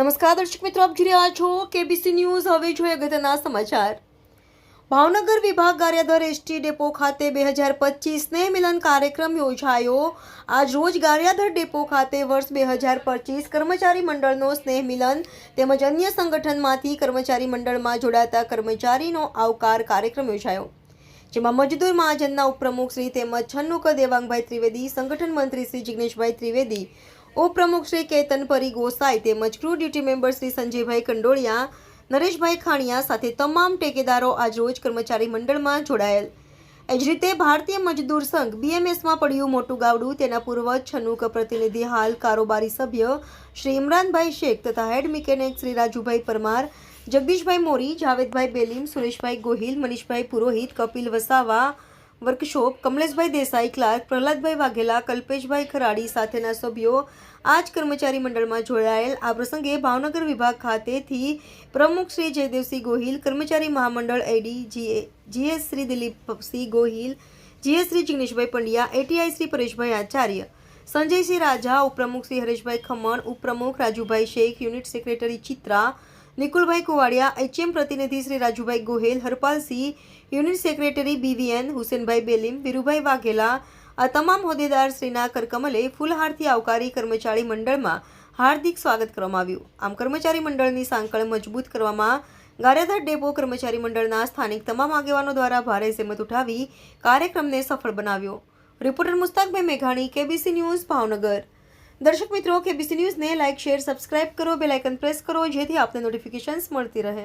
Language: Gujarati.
નમસ્કાર દર્શક મિત્રો, આપ જોઈ રહ્યા છો કેબીસી ન્યૂઝ હવે જોઈએ અગત્યના સમાચાર. ભાવનગર વિભાગ ગારિયાધર એસટી ડેપો ખાતે બે હજાર પચીસ સ્નેહ મિલન કાર્યક્રમ યોજાયો. આજ રોજ ગારિયાધર ડેપો ખાતે વર્ષ બે હજાર પચીસ કર્મચારી મંડળનો સ્નેહ મિલન તેમજ અન્ય સંગઠનમાંથી કર્મચારી મંડળમાં જોડાતા કર્મચારીનો આવકાર કાર્યક્રમ યોજાયો. જેમાં મજદૂર મહાજનના ઉપપ્રમુખ શ્રી તેમજ છન્નુક દેવાંગભાઈ ત્રિવેદી, સંગઠન મંત્રી શ્રી જિગ્નેશભાઈ ત્રિવેદી ઉપપ્રમુખ શ્રી કેતન પરી ગોસાઈ તેમજ crew duty member Shri Sanjaybhai Kandoliya, Nareshbhai Khaniya સાથે તમામ ટેકેદારો આજરોજ કર્મચારી મંડળમાં જોડાયેલ. એ જ રીતે ભારતીય મજદૂર સંઘ બીએમએસમાં પડ્યું મોટું ગાવડું, તેના પૂર્વ છનુક પ્રતિનિધિ હાલ કારોબારી સભ્ય શ્રી ઇમરાનભાઈ શેખ તથા હેડ મિકેનિક શ્રી રાજુભાઈ પરમાર, જગદીશભાઈ મોરી, જાવેદભાઈ બેલીમ, સુરેશભાઈ ગોહિલ, મનીષભાઈ પુરોહિત, કપિલ વસાવા વર્કશોપ કમલેશભાઈ દેસાઈ, ક્લાર્ક પ્રહલાદભાઈ વાઘેલા, કલ્પેશભાઈ ખરાડી સાથેના સભ્યો આ જ કર્મચારી મંડળમાં જોડાયેલ. આ પ્રસંગે ભાવનગર વિભાગ ખાતેથી પ્રમુખ શ્રી જયદેવસિંહ ગોહિલ, કર્મચારી મહામંડળ AD GA, GS Shri Dilipsinh Gohil, GS Shri Jigneshbhai Pandya, ATI Shri Pareshbhai Acharya, Sanjaysinh Raja, ઉપપ્રમુખ શ્રી હરેશભાઈ ખમણ, ઉપપ્રમુખ Rajubhai Shaikh, unit secretary Chitra Nikulbhai Kuvadiya, HM પ્રતિનિધિ Shri Rajubhai Gohel, Harpalsinh, unit secretary BVN, Husenbhai Belim, Virubhai Vaghela, આ તમામ હોદ્દેદાર શ્રીના કરકમલે ફૂલહારથી આવકારી કર્મચારી મંડળમાં હાર્દિક સ્વાગત કરવામાં આવ્યું. આમ કર્મચારી મંડળની સાંકળ મજબૂત કરવામાં ગારેધર ડેપો કર્મચારી મંડળના સ્થાનિક તમામ આગેવાનો દ્વારા ભારે ઝેમત ઉઠાવી કાર્યક્રમને સફળ બનાવ્યો. રિપોર્ટર મુસ્તાકભાઈ મેઘાણી, કેબીસી ન્યૂઝ, ભાવનગર. દર્શક મિત્રો કેબીસી ન્યૂઝને લાઇક શેર સબસ્ક્રાઇબ કરો બેલ આઇકન પ્રેસ કરો, જેથી આપને નોટિફિકેશન્સ મળતી રહે.